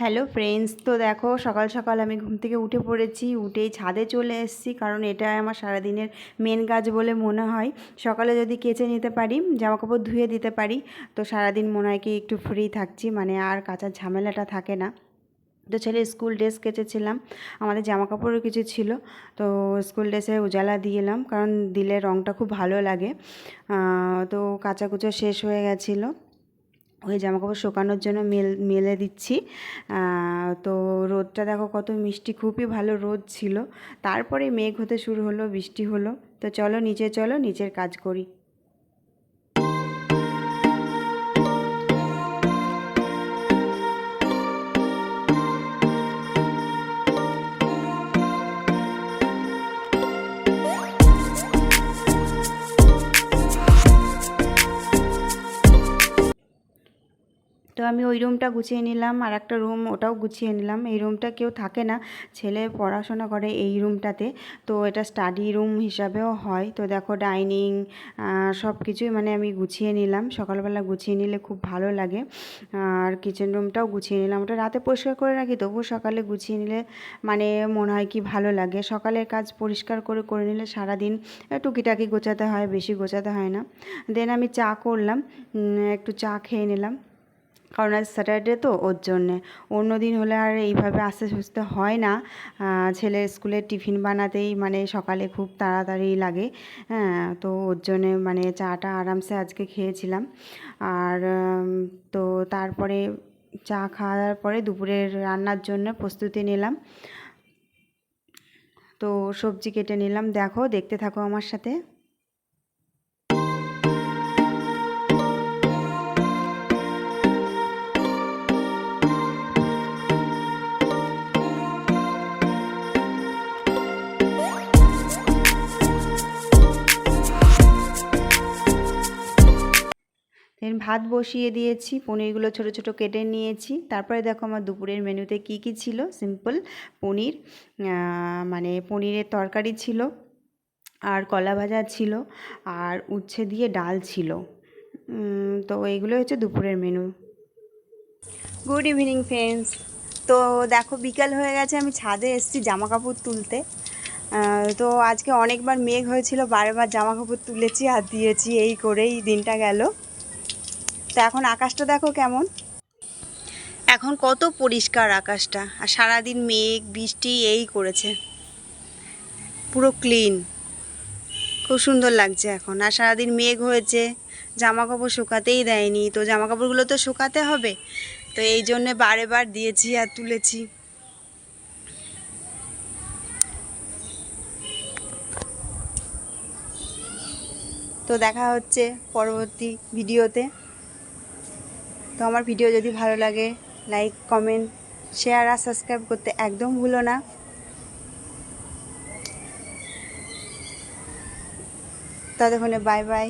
Hello friends তো দেখো, সকাল সকাল আমি ঘুম থেকে উঠে পড়েছি। উঠেই ছাদে চলে এসেছি, কারণ এটা আমার সারাদিনের মেন কাজ বলে মনে হয়। সকালে যদি কেচে নিতে পারি, জামাকাপড় ধুয়ে দিতে পারি, তো সারাদিন মনে হয় কি একটু ফ্রি থাকছি মানে আর কাচার ঝামেলাটা থাকে না। তো ছেলে স্কুল ড্রেস কেচেছিলাম, আমাদের জামা কাপড়ও কিছু ছিল, তো স্কুল ড্রেসে উজালা দিয়ে এলাম, কারণ দিলে রঙটা খুব ভালো লাগে। তো কাচা কুচো শেষ হয়ে গেছিল। ওই জামাকাপড় শোকানোর জন্য মেল, মেলে দিচ্ছি। তো রোদটা দেখো কত মিষ্টি, খুবই ভালো রোদ ছিল। তারপরে মেঘ হতে শুরু হলো, বৃষ্টি হলো। তো চলো, নিচে চলো, নিচের কাজ করি। তো আমি ওই রুমটা গুছিয়ে নিলাম, আর একটা রুম ওটাও গুছিয়ে নিলাম। এই রুমটা কেউ থাকে না, ছেলে পড়াশোনা করে এই রুমটাতে তো এটা স্টাডি রুম হিসাবেও হয়। তো দেখো ডাইনিং সব কিছুই মানে আমি গুছিয়ে নিলাম। সকালবেলা গুছিয়ে নিলে খুব ভালো লাগে। আর কিচেন রুমটাও গুছিয়ে নিলাম। ওটা রাতে পরিষ্কার করে রাখি, তবুও সকালে গুছিয়ে নিলে মানে মনে হয় কি ভালো লাগে। সকালের কাজ পরিষ্কার করে করে নিলে সারাদিন টুকিটাকি গোছাতে হয়, বেশি গোছাতে হয় না। দেন আমি চা করলাম একটু চা খেয়ে নিলাম। কারণ আজ স্যাটারডে তো ওর জন্যে। অন্য দিন হলে আর এইভাবে আস্তে সুস্তে হয় না। ছেলের স্কুলের টিফিন বানাতেই মানে সকালে খুব তাড়াতাড়ি লাগে। হ্যাঁ তো ওর জন্যে মানে চাটা আরামসে আজকে খেয়েছিলাম। আর তো তারপরে চা খাওয়ার পরে দুপুরের রান্নার জন্য প্রস্তুতি নিলাম। তো সবজি কেটে নিলাম। দেখো, দেখতে থাকো আমার সাথে। দেন ভাত বসিয়ে দিয়েছি, পনিরগুলো ছোট ছোট কেটে নিয়েছি। তারপরে দেখো আমার দুপুরের মেনুতে কি কি ছিল? সিম্পল পনির মানে পনিরের তরকারি ছিল, আর কলা ভাজা ছিল, আর উচ্ছে দিয়ে ডাল ছিল। তো এইগুলো হচ্ছে দুপুরের মেনু। গুড ইভিনিং ফ্রেন্ডস তো দেখো বিকাল হয়ে গেছে, আমি ছাদে এসেছি জামা কাপড় তুলতে তো আজকে অনেকবার মেঘ হয়েছিল, বারবার জামা কাপড় তুলেছি আর দিয়েছি, এই করেই দিনটা গেল। তো এখন আকাশটা দেখো কেমন। এখন কত পরিষ্কার আকাশটা, আর সারাদিন মেঘ, বৃষ্টি এই করেছে। পুরো ক্লিন খুব সুন্দর লাগছে এখন। আর সারাদিন মেঘ হয়েছে জামা কাপড় শুকাতেই দেয়নি। তো জামা কাপড়গুলো তো শুকাতে হবে, তো এই জন্যে বারে বার দিয়েছি আর তুলেছি। তো দেখা হচ্ছে পরবর্তী ভিডিওতে তো আমার ভিডিও যদি ভালো লাগে লাইক কমেন্ট শেয়ার আর সাবস্ক্রাইব করতে একদম ভুলো না। ততক্ষণে বাই বাই